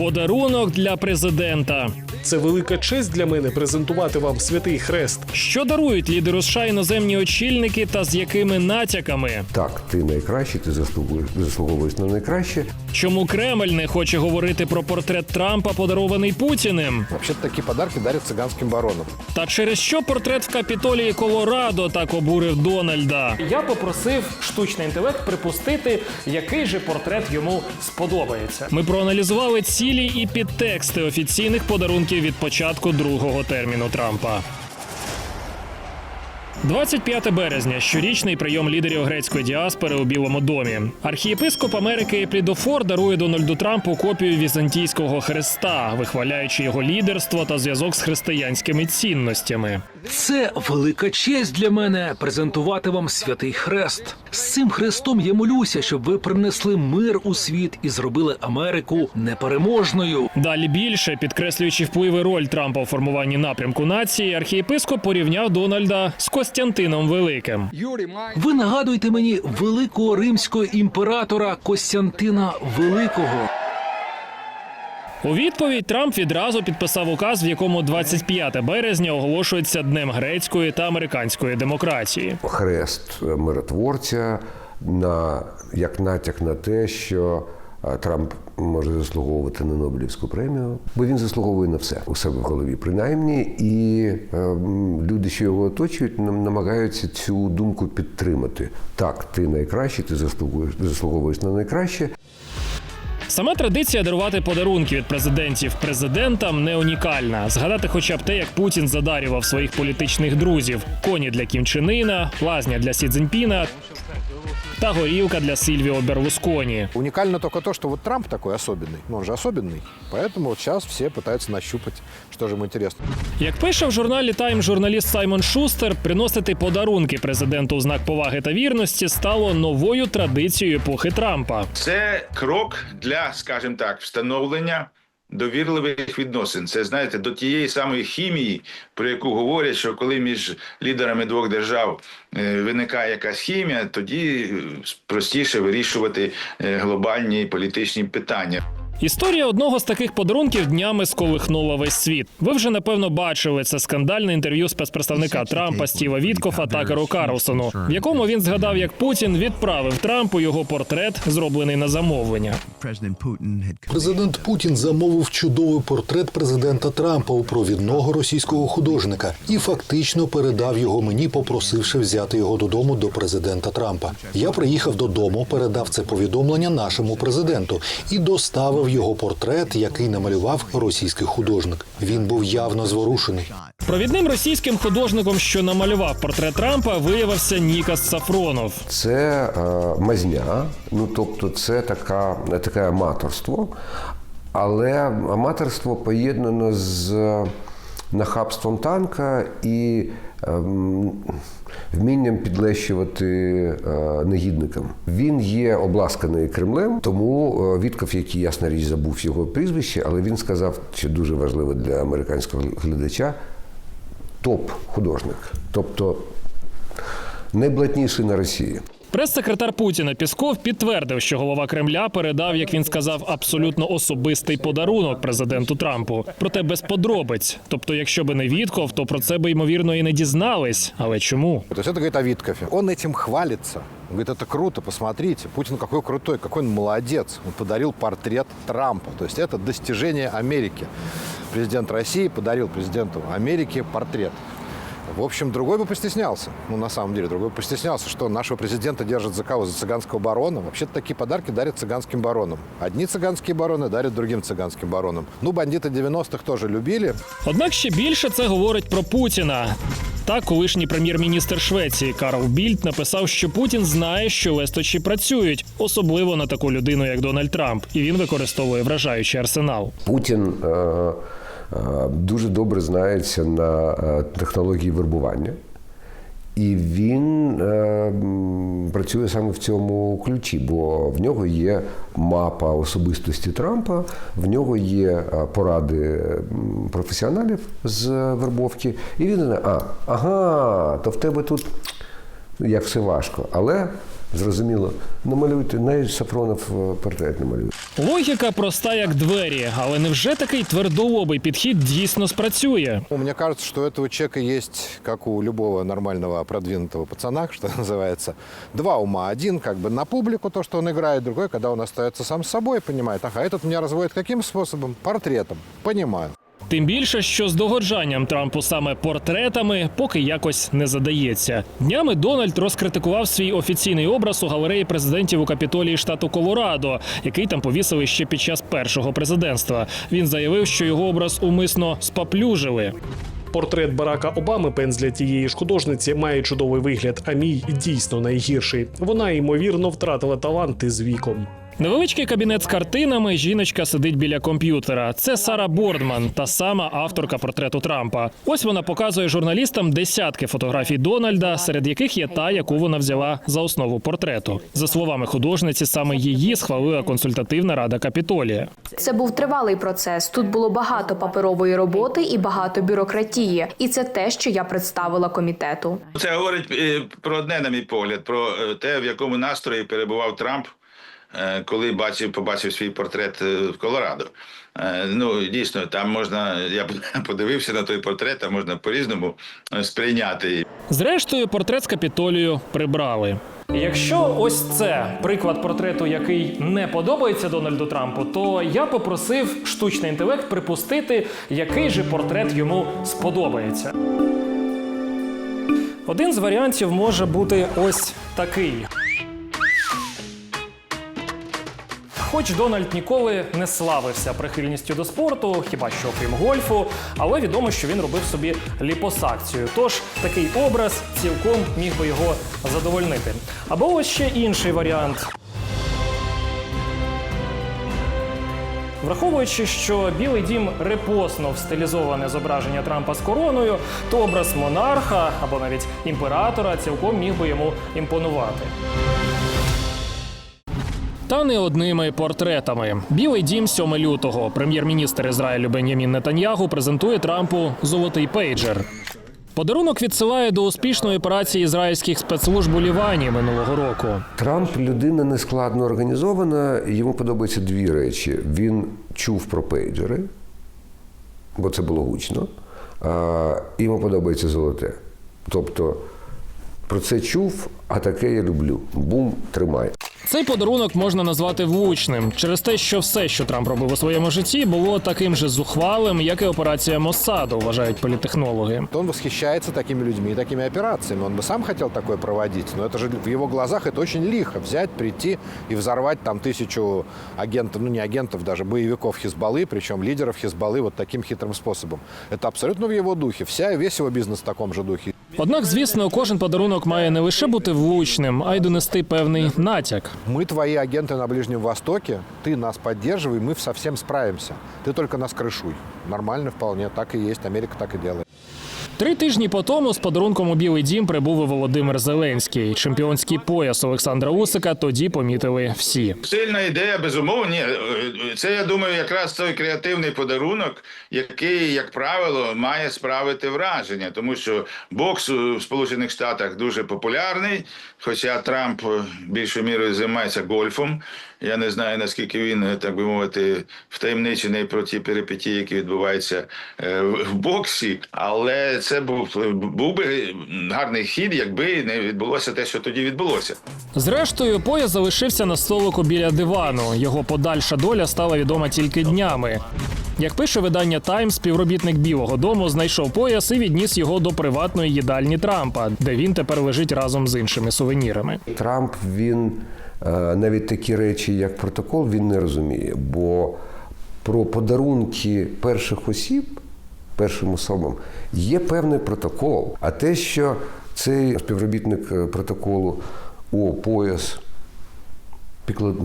Подарунок для президента. Це велика честь для мене презентувати вам святий хрест. Що дарують лідеру США іноземні очільники та з якими натяками? Так, ти найкращий, ти заслугуєш, заслуговуєш на найкраще. Чому Кремль не хоче говорити про портрет Трампа, подарований Путіним? Вообще-то такие подарки дарят цыганским баронам. Та через що портрет в Капітолії Колорадо так обурив Дональда? Я попросив штучний інтелект припустити, який же портрет йому сподобається. Ми проаналізували цілі і підтексти офіційних подарунків від початку другого терміну Трампа. 25 березня щорічний прийом лідерів грецької діаспори у Білому домі. Архієпископ Америки Еплідофор дарує Дональду Трампу копію візантійського хреста, вихваляючи його лідерство та зв'язок з християнськими цінностями. Це велика честь для мене презентувати вам святий хрест. З цим хрестом я молюся, щоб ви принесли мир у світ і зробили Америку непереможною. Далі більше, підкреслюючи вплив і роль Трампа у формуванні напрямку нації, архієпископ порівняв Дональда з Костянтином Великим. Ви нагадуєте мені великого римського імператора Костянтина Великого. У відповідь Трамп відразу підписав указ, в якому 25 березня оголошується днем грецької та американської демократії. Хрест миротворця на як натяк на те, що Трамп може заслуговувати на Нобелівську премію, бо він заслуговує на все у себе в голові, принаймні, і е, люди, що його оточують, нам намагаються цю думку підтримати. Так, ти найкращий, ти заслуговуєш, заслуговуєш на найкраще. Сама традиція дарувати подарунки від президентів президентам не унікальна. Згадати хоча б те, як Путін задарював своїх політичних друзів: коні для кімчинина, лазня для Сі Цзіньпіна та горілка для Сільвіо Берлусконі. Уникально только то, что вот Трамп такой особенный. Ну, он же особенный. Поэтому вот сейчас все пытаются нащупать, что же ему интересно. Як пише в журналі Тайм журналіст Саймон Шустер, приносити подарунки президенту у знак поваги та вірності стало новою традицією епохи Трампа. Це крок для, скажімо так, встановлення довірливих відносин. Це знаєте, до тієї самої хімії, про яку говорять, що коли між лідерами двох держав е, виникає якась хімія, тоді е, простіше вирішувати е, глобальні політичні питання. Історія одного з таких подарунків днями сколихнула весь світ. Ви вже напевно бачили це скандальне інтерв'ю спецпредставника Трампа Стіва Віткофа Такеру Карлсону, в якому він згадав, як Путін відправив Трампу його портрет, зроблений на замовлення. Президент Путін замовив чудовий портрет президента Трампа у провідного російського художника і фактично передав його мені, попросивши взяти його додому до президента Трампа. Я приїхав додому, передав це повідомлення нашому президенту і доставив його портрет, який намалював російський художник. Він був явно зворушений. Провідним російським художником, що намалював портрет Трампа, виявився Нікас Сафронов. Це е, мазня, ну тобто це така, таке аматорство, але аматорство поєднано з нахабством танка і ем, вмінням підлещувати е, негідникам. Він є обласканий Кремлем, тому е, Вітков, який ясна річ забув його прізвище, але він сказав, що дуже важливо для американського глядача топ-художник. Тобто найблатніший на Росії. Прес-секретар Путіна Пісков підтвердив, що голова Кремля передав, як він сказав, абсолютно особистий подарунок президенту Трампу. Проте без подробиць. Тобто, якщо би не Вітков, то про це би ймовірно і не дізнались. Але чому? То есть это говорит о Виткофе. Он этим хвалится. Он говорит, это круто, посмотрите. Путин какой крутой, какой он молодец. Он подарил портрет Трампа. То есть это достижение Америки. Президент России подарил президенту Америки портрет. В общем, другой бы постеснялся. Ну, на самом деле, другой бы постеснялся, что нашего президента держат за кого? За цыганского барона. Вообще-то такие подарки дарят цыганским баронам. Одни цыганские бароны дарят другим цыганским баронам. Ну, бандиты 90-х тоже любили. Однак ще більше це говорить про Путіна. Так, колишній прем'єр-міністр Швеції Карл Більд написав, що Путін знає, що лесточі працюють, особливо на таку людину, як Дональд Трамп, і він використовує вражаючий арсенал. Путін е, е, дуже добре знається на е, технології вербування. І він е, працює саме в цьому ключі, бо в нього є мапа особистості Трампа, в нього є е, поради професіоналів з вербовки. І він а, ага, то в тебе тут як все важко. Але Зрозуміло. Намалюйте, навіть Сафронов е, портрет намалює. Логіка проста як двері, але невже такий твердолобий підхід дійсно спрацює? Ну, Мне кажется, что у этого человека есть, как у любого нормального продвинутого пацана, что называется, два ума. Один как бы на публику, то, что он играет, другой, когда он остается сам с собой, понимает, ага, этот меня разводит каким способом? Портретом. Понимаю. Тим більше, що з догоджанням Трампу саме портретами поки якось не задається. Днями Дональд розкритикував свій офіційний образ у галереї президентів у капітолії штату Колорадо, який там повісили ще під час першого президентства. Він заявив, що його образ умисно спаплюжили. Портрет Барака Обами пензля тієї ж художниці має чудовий вигляд, а мій дійсно найгірший. Вона ймовірно втратила таланти з віком. Невеличкий кабінет з картинами. Жіночка сидить біля комп'ютера. Це Сара Бордман, та сама авторка портрету Трампа. Ось вона показує журналістам десятки фотографій Дональда, серед яких є та, яку вона взяла за основу портрету. За словами художниці, саме її схвалила консультативна рада Капітолія. Це був тривалий процес. Тут було багато паперової роботи і багато бюрократії. І це те, що я представила комітету. Це говорить е, про одне, на мій погляд, про е, те, в якому настрої перебував Трамп, коли бачив, побачив свій портрет е, в Колорадо. Е, Ну, дійсно, там можна, я подивився на той портрет, а можна по-різному е, сприйняти. Зрештою, портрет з Капітолію прибрали. Якщо ось це приклад портрету, який не подобається Дональду Трампу, то я попросив штучний інтелект припустити, який же портрет йому сподобається. Один з варіантів може бути ось такий. Хоч Дональд ніколи не славився прихильністю до спорту, хіба що окрім гольфу, але відомо, що він робив собі ліпосакцію. Тож такий образ цілком міг би його задовольнити. Або ось ще інший варіант. Враховуючи, що Білий дім репостнув стилізоване зображення Трампа з короною, то образ монарха або навіть імператора цілком міг би йому імпонувати. Та не одними портретами. Білий дім 7 лютого. Прем'єр-міністр Ізраїлю Бен'ямін Нетаньягу презентує Трампу золотий пейджер. Подарунок відсилає до успішної операції ізраїльських спецслужб у Лівані минулого року. Трамп людина нескладно організована. Йому подобаються дві речі. Він чув про пейджери, бо це було гучно. А, йому подобається золоте. Тобто про це чув, а таке я люблю. Бум, тримай. Цей подарунок можна назвати влучним через те, що все, що Трамп робив у своєму житті, було таким же зухвалим, як і операція Моссаду, вважають політехнологи. Он восхищается такими людьми и такими операциями. Он бы сам хотел такое проводить, но это же в его глазах это очень лихо. Взять, прийти и взорвать там тысячу агентов, ну не агентов, даже боевиков Хизбаллы, причем лидеров Хизбаллы вот таким хитрым способом. Это абсолютно в его духе. Вся, весь его бизнес в таком же духе. Однак, звісно, кожен подарунок має не лише бути влучним, а й донести певний натяк. Мы твои агенты на Ближнем Востоке, ты нас поддерживай, мы совсем справимся. Ты только нас крышуй. Нормально вполне, так и есть. Америка так и делает. Три тижні по тому з подарунком у Білий Дім прибув і Володимир Зеленський. Чемпіонський пояс Олександра Усика тоді помітили всі. Сильна ідея, безумовно. Ні, е, це я думаю, якраз той креативний подарунок, який, як правило, має справити враження, тому що бокс у Сполучених Штатах дуже популярний. Хоча Трамп е, більшою мірою займається гольфом. Я не знаю наскільки він, е, так би мовити, втаємничений про ті перипетії, які відбуваються е, в боксі. Але це був був би гарний хід, якби не відбулося те, що тоді відбулося. Зрештою, пояс залишився на столику біля дивану. Його подальша доля стала відома тільки днями. Як пише видання Таймс, співробітник Білого Дому знайшов пояс і відніс його до приватної їдальні Трампа, де він тепер лежить разом з іншими сувенірами. Трамп він навіть такі речі, як протокол, він не розуміє. Бо про подарунки перших осіб, першим особам, є певний протокол. А те, що цей співробітник е, протоколу у пояс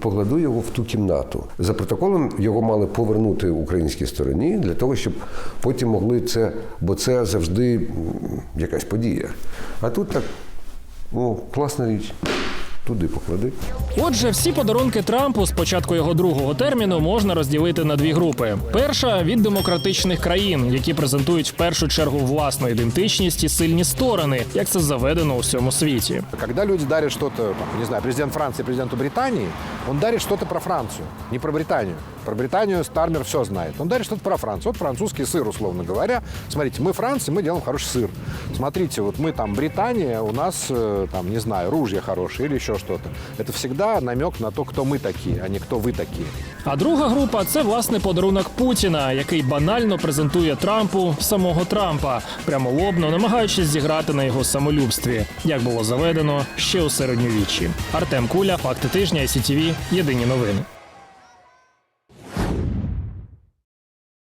покладу його в ту кімнату. За протоколом його мали повернути українській стороні для того, щоб потім могли це, бо це завжди якась подія. А тут так, ну, класна річ туди поклади. Отже, всі подарунки Трампу з початку його другого терміну можна розділити на дві групи: перша від демократичних країн, які презентують в першу чергу власну ідентичність і сильні сторони, як це заведено у всьому світі. Когда люди дарят что-то, там, не знаю, президент Франции президенту Британии, он дарит что-то про Францию, не про Британию. Про Британию Стармер все знает. Он дарит что-то про Францию. Вот французский сыр, условно говоря. Смотрите, мы Франция, мы делаем хороший сыр. Смотрите, вот мы там Британия, у нас, э, там, не знаю, ружья хорошие или еще что-то. Это всегда намек на то, кто мы такие, а не кто вы такие. А друга група це власне подарунок Путіна, який банально презентує Трампу самого Трампа, прямолобно намагаючись зіграти на його самолюбстві, як було заведено ще у середньовіччі. Артем Куля, факти тижня, СІТВ, єдині новини.